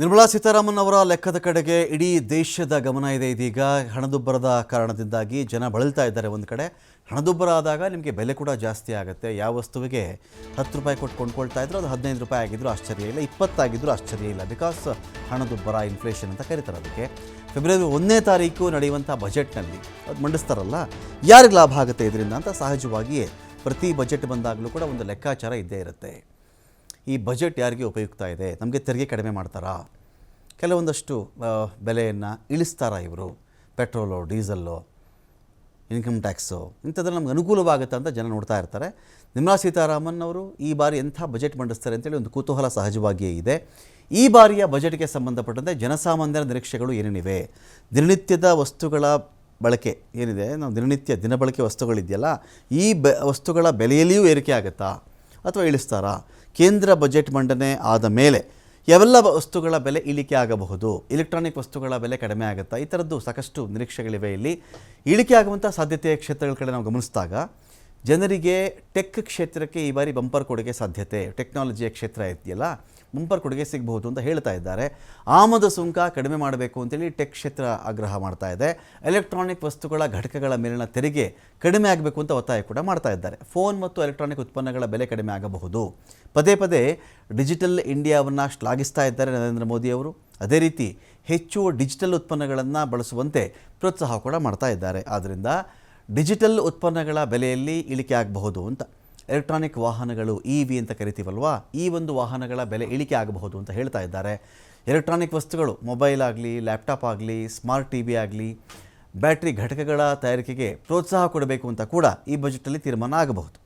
ನಿರ್ಮಲಾ ಸೀತಾರಾಮನ್ ಅವರ ಲೆಕ್ಕದ ಕಡೆಗೆ ಇಡೀ ದೇಶದ ಗಮನ ಇದೆ. ಇದೀಗ ಹಣದುಬ್ಬರದ ಕಾರಣದಿಂದಾಗಿ ಜನ ಬಳಲ್ತಾ ಇದ್ದಾರೆ ಒಂದು ಕಡೆ. ಹಣದುಬ್ಬರ ಆದಾಗ ನಿಮಗೆ ಬೆಲೆ ಕೂಡ ಜಾಸ್ತಿ ಆಗುತ್ತೆ. ಯಾವ ವಸ್ತುವಿಗೆ ಹತ್ತು ರೂಪಾಯಿ ಕೊಟ್ಟು ಕೊಂಡ್ಕೊಳ್ತಾ ಇದ್ರು, ಅದು ಹದಿನೈದು ರೂಪಾಯಿ ಆಗಿದ್ರು ಆಶ್ಚರ್ಯ ಇಲ್ಲ, ಇಪ್ಪತ್ತಾಗಿದ್ರು ಆಶ್ಚರ್ಯ ಇಲ್ಲ. ಬಿಕಾಸ್ ಹಣದುಬ್ಬರ ಇನ್ಫ್ಲೇಷನ್ ಅಂತ ಕರೀತಾರೆ ಅದಕ್ಕೆ. ಫೆಬ್ರವರಿ ಒಂದನೇ ತಾರೀಕು ನಡೆಯುವಂಥ ಬಜೆಟ್ನಲ್ಲಿ, ಅದು ಮಂಡಿಸ್ತಾರಲ್ಲ, ಯಾರಿಗೆ ಲಾಭ ಆಗುತ್ತೆ ಇದರಿಂದ ಅಂತ ಸಹಜವಾಗಿಯೇ ಪ್ರತಿ ಬಜೆಟ್ ಬಂದಾಗಲೂ ಕೂಡ ಒಂದು ಲೆಕ್ಕಾಚಾರ ಇದ್ದೇ ಇರುತ್ತೆ. ಈ ಬಜೆಟ್ ಯಾರಿಗೆ ಉಪಯುಕ್ತ ಇದೆ? ನಮಗೆ ತೆರಿಗೆ ಕಡಿಮೆ ಮಾಡ್ತಾರಾ? ಕೆಲವೊಂದಷ್ಟು ಬೆಲೆಯನ್ನು ಇಳಿಸ್ತಾರಾ ಇವರು? ಪೆಟ್ರೋಲು ಡೀಸಲ್ಲು ಇನ್ಕಮ್ ಟ್ಯಾಕ್ಸು ಇಂಥದ್ರಲ್ಲಿ ನಮ್ಗೆ ಅನುಕೂಲವಾಗುತ್ತೆ ಅಂತ ಜನ ನೋಡ್ತಾ ಇರ್ತಾರೆ. ನಿರ್ಮಲಾ ಸೀತಾರಾಮನ್ ಅವರು ಈ ಬಾರಿ ಎಂಥ ಬಜೆಟ್ ಮಂಡಿಸ್ತಾರೆ ಅಂತೇಳಿ ಒಂದು ಕುತೂಹಲ ಸಹಜವಾಗಿಯೇ ಇದೆ. ಈ ಬಾರಿಯ ಬಜೆಟ್ಗೆ ಸಂಬಂಧಪಟ್ಟಂತೆ ಜನಸಾಮಾನ್ಯರ ನಿರೀಕ್ಷೆಗಳು ಏನೇನಿವೆ? ದಿನನಿತ್ಯದ ವಸ್ತುಗಳ ಬಳಕೆ ಏನಿದೆ? ನಾವು ದಿನನಿತ್ಯ ದಿನಬಳಕೆ ವಸ್ತುಗಳಿದೆಯಲ್ಲ, ಈ ಬೆ, ವಸ್ತುಗಳ ಬೆಲೆಯಲ್ಲಿಯೂ ಏರಿಕೆ ಆಗುತ್ತಾ ಅಥವಾ ಇಳಿಸ್ತಾರಾ? ಕೇಂದ್ರ ಬಜೆಟ್ ಮಂಡನೆ ಆದ ಮೇಲೆ ಯಾವೆಲ್ಲ ವಸ್ತುಗಳ ಬೆಲೆ ಇಳಿಕೆ ಆಗಬಹುದು ಇಲೆಕ್ಟ್ರಾನಿಕ್ ವಸ್ತುಗಳ ಬೆಲೆ ಕಡಿಮೆ ಆಗುತ್ತಾ, ಈ ಥರದ್ದು ಸಾಕಷ್ಟು ನಿರೀಕ್ಷೆಗಳಿವೆ ಇಲ್ಲಿ. ಇಳಿಕೆ ಆಗುವಂಥ ಸಾಧ್ಯತೆಯ ಕ್ಷೇತ್ರಗಳ ಕಡೆ ನಾವು ಗಮನಿಸಿದಾಗ ಜನರಿಗೆ ಟೆಕ್ ಕ್ಷೇತ್ರಕ್ಕೆ ಈ ಬಾರಿ ಬಂಪರ್ ಕೊಡುಗೆ ಸಾಧ್ಯತೆ, ಟೆಕ್ನಾಲಜಿಯ ಕ್ಷೇತ್ರ ಇದೆಯಲ್ಲ, ಬಂಪರ್ ಕೊಡುಗೆ ಸಿಗಬಹುದು ಅಂತ ಹೇಳ್ತಾ ಇದ್ದಾರೆ. ಆಮದು ಸುಂಕ ಕಡಿಮೆ ಮಾಡಬೇಕು ಅಂತೇಳಿ ಟೆಕ್ ಕ್ಷೇತ್ರ ಆಗ್ರಹ ಮಾಡ್ತಾ ಇದೆ. ಎಲೆಕ್ಟ್ರಾನಿಕ್ ವಸ್ತುಗಳ ಘಟಕಗಳ ಮೇಲಿನ ತೆರಿಗೆ ಕಡಿಮೆ ಆಗಬೇಕು ಅಂತ ಒತ್ತಾಯ ಕೂಡ ಮಾಡ್ತಾ ಇದ್ದಾರೆ. ಫೋನ್ ಮತ್ತು ಎಲೆಕ್ಟ್ರಾನಿಕ್ ಉತ್ಪನ್ನಗಳ ಬೆಲೆ ಕಡಿಮೆ ಆಗಬಹುದು. ಪದೇ ಪದೇ ಡಿಜಿಟಲ್ ಇಂಡಿಯಾವನ್ನು ಶ್ಲಾಘಿಸ್ತಾ ಇದ್ದಾರೆ ನರೇಂದ್ರ ಮೋದಿಯವರು ಅದೇ ರೀತಿ ಹೆಚ್ಚು ಡಿಜಿಟಲ್ ಉತ್ಪನ್ನಗಳನ್ನು ಬಳಸುವಂತೆ ಪ್ರೋತ್ಸಾಹ ಕೂಡ ಮಾಡ್ತಾ ಇದ್ದಾರೆ. ಆದ್ದರಿಂದ ಡಿಜಿಟಲ್ ಉತ್ಪನ್ನಗಳ ಬೆಲೆಯಲ್ಲಿ ಇಳಿಕೆ ಆಗಬಹುದು ಅಂತ. ಎಲೆಕ್ಟ್ರಾನಿಕ್ ವಾಹನಗಳು ಇ ವಿ ಅಂತ ಕರಿತೀವಲ್ವಾ? ಈ ಒಂದು ವಾಹನಗಳ ಬೆಲೆ ಇಳಿಕೆ ಆಗಬಹುದು ಅಂತ ಹೇಳ್ತಾ ಇದ್ದಾರೆ. ಎಲೆಕ್ಟ್ರಾನಿಕ್ ವಸ್ತುಗಳು, ಮೊಬೈಲ್ ಆಗಲಿ, ಲ್ಯಾಪ್ಟಾಪ್ ಆಗಲಿ, ಸ್ಮಾರ್ಟ್ ಟಿ ವಿ ಆಗಲಿ, ಬ್ಯಾಟ್ರಿ ಘಟಕಗಳ ತಯಾರಿಕೆಗೆ ಪ್ರೋತ್ಸಾಹ ಕೊಡಬೇಕು ಅಂತ ಕೂಡ ಈ ಬಜೆಟಲ್ಲಿ ತೀರ್ಮಾನ ಆಗಬಹುದು.